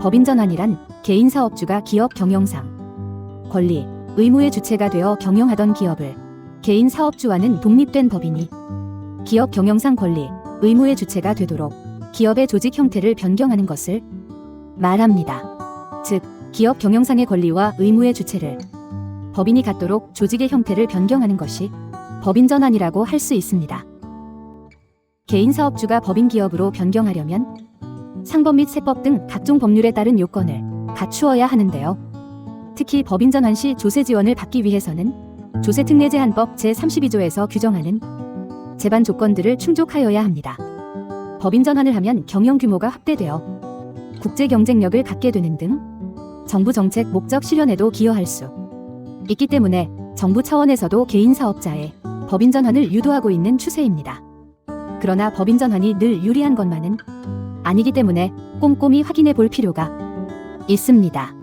법인 전환이란 개인 사업주가 기업 경영상, 권리, 의무의 주체가 되어 경영하던 기업을 개인 사업주와는 독립된 법인이 기업 경영상 권리, 의무의 주체가 되도록 기업의 조직 형태를 변경하는 것을 말합니다. 즉, 기업 경영상의 권리와 의무의 주체를 법인이 갖도록 조직의 형태를 변경하는 것이 법인 전환이라고 할 수 있습니다. 개인 사업주가 법인 기업으로 변경하려면 상법 및 세법 등 각종 법률에 따른 요건을 갖추어야 하는데요. 특히 법인 전환 시 조세 지원을 받기 위해서는 조세특례제한법 제32조에서 규정하는 제반 조건들을 충족하여야 합니다. 법인 전환을 하면 경영 규모가 확대되어 국제 경쟁력을 갖게 되는 등 정부 정책 목적 실현에도 기여할 수 있기 때문에 정부 차원에서도 개인 사업자의 법인 전환을 유도하고 있는 추세입니다. 그러나 법인 전환이 늘 유리한 것만은 아니기 때문에 꼼꼼히 확인해 볼 필요가 있습니다.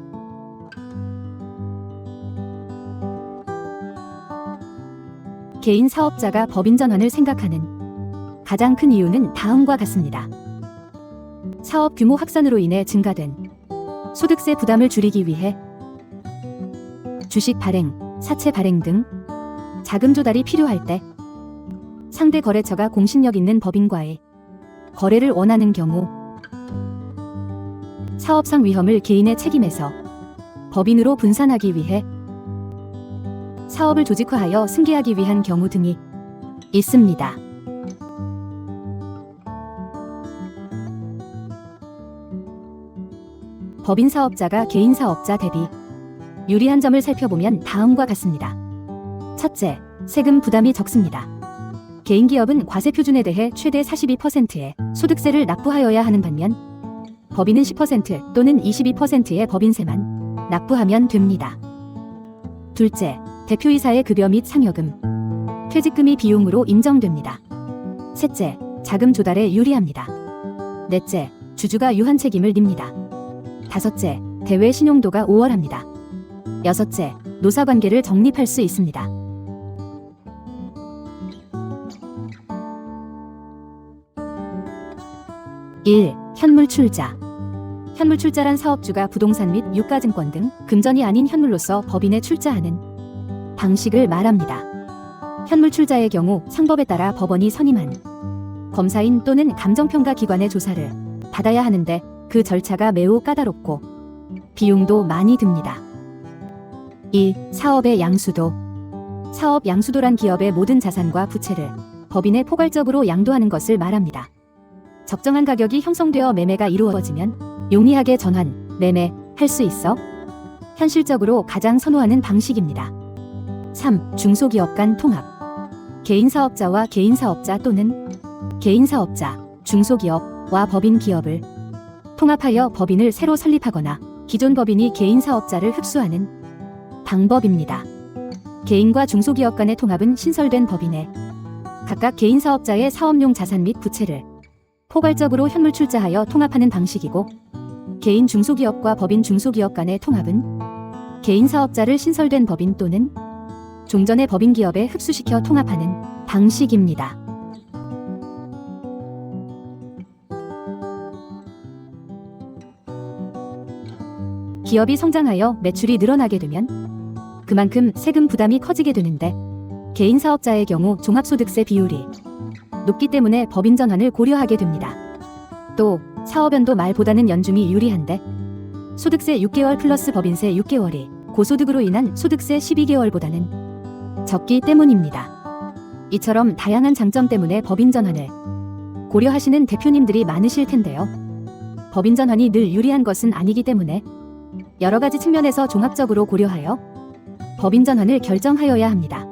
개인 사업자가 법인 전환을 생각하는 가장 큰 이유는 다음과 같습니다. 사업 규모 확산으로 인해 증가된 소득세 부담을 줄이기 위해 주식 발행, 사채 발행 등 자금 조달이 필요할 때 상대 거래처가 공신력 있는 법인과의 거래를 원하는 경우 사업상 위험을 개인의 책임에서 법인으로 분산하기 위해 사업을 조직화하여 승계하기 위한 경우 등이 있습니다. 법인 사업자가 개인 사업자 대비 유리한 점을 살펴보면 다음과 같습니다. 첫째, 세금 부담이 적습니다. 개인 기업은 과세 표준에 대해 최대 42%의 소득세를 납부하여야 하는 반면 법인은 10% 또는 22%의 법인세만 납부하면 됩니다. 둘째, 대표이사의 급여 및 상여금, 퇴직금이 비용으로 인정됩니다. 셋째, 자금 조달에 유리합니다. 넷째, 주주가 유한 책임을 립니다. 다섯째, 대외 신용도가 5월합니다. 여섯째, 노사관계를 정립할 수 있습니다. 일 현물 출자. 현물 출자란 사업주가 부동산 및 유가증권 등 금전이 아닌 현물로서 법인에 출자하는 방식을 말합니다. 현물 출자의 경우 상법에 따라 법원이 선임한 검사인 또는 감정평가 기관의 조사를 받아야 하는데 그 절차가 매우 까다롭고 비용도 많이 듭니다. 2. 사업의 양수도. 사업 양수도란 기업의 모든 자산과 부채를 법인에 포괄적으로 양도하는 것을 말합니다. 적정한 가격이 형성되어 매매가 이루어지면 용이하게 전환, 매매 할 수 있어 현실적으로 가장 선호하는 방식입니다. 3. 중소기업 간 통합. 개인 사업자와 개인 사업자 또는 개인 사업자, 중소기업과 법인 기업을 통합하여 법인을 새로 설립하거나 기존 법인이 개인 사업자를 흡수하는 방법입니다. 개인과 중소기업 간의 통합은 신설된 법인에 각각 개인 사업자의 사업용 자산 및 부채를 포괄적으로 현물 출자하여 통합하는 방식이고 개인 중소기업과 법인 중소기업 간의 통합은 개인 사업자를 신설된 법인 또는 종전의 법인 기업에 흡수시켜 통합하는 방식입니다. 기업이 성장하여 매출이 늘어나게 되면 그만큼 세금 부담이 커지게 되는데 개인 사업자의 경우 종합소득세 비율이 높기 때문에 법인 전환을 고려하게 됩니다. 또 사업연도 말보다는 연중이 유리한데 소득세 6개월 플러스 법인세 6개월이 고소득으로 인한 소득세 12개월보다는 적기 때문입니다. 이처럼 다양한 장점 때문에 법인 전환을 고려하시는 대표님들이 많으실 텐데요. 법인 전환이 늘 유리한 것은 아니기 때문에 여러 가지 측면에서 종합적으로 고려하여 법인 전환을 결정하여야 합니다.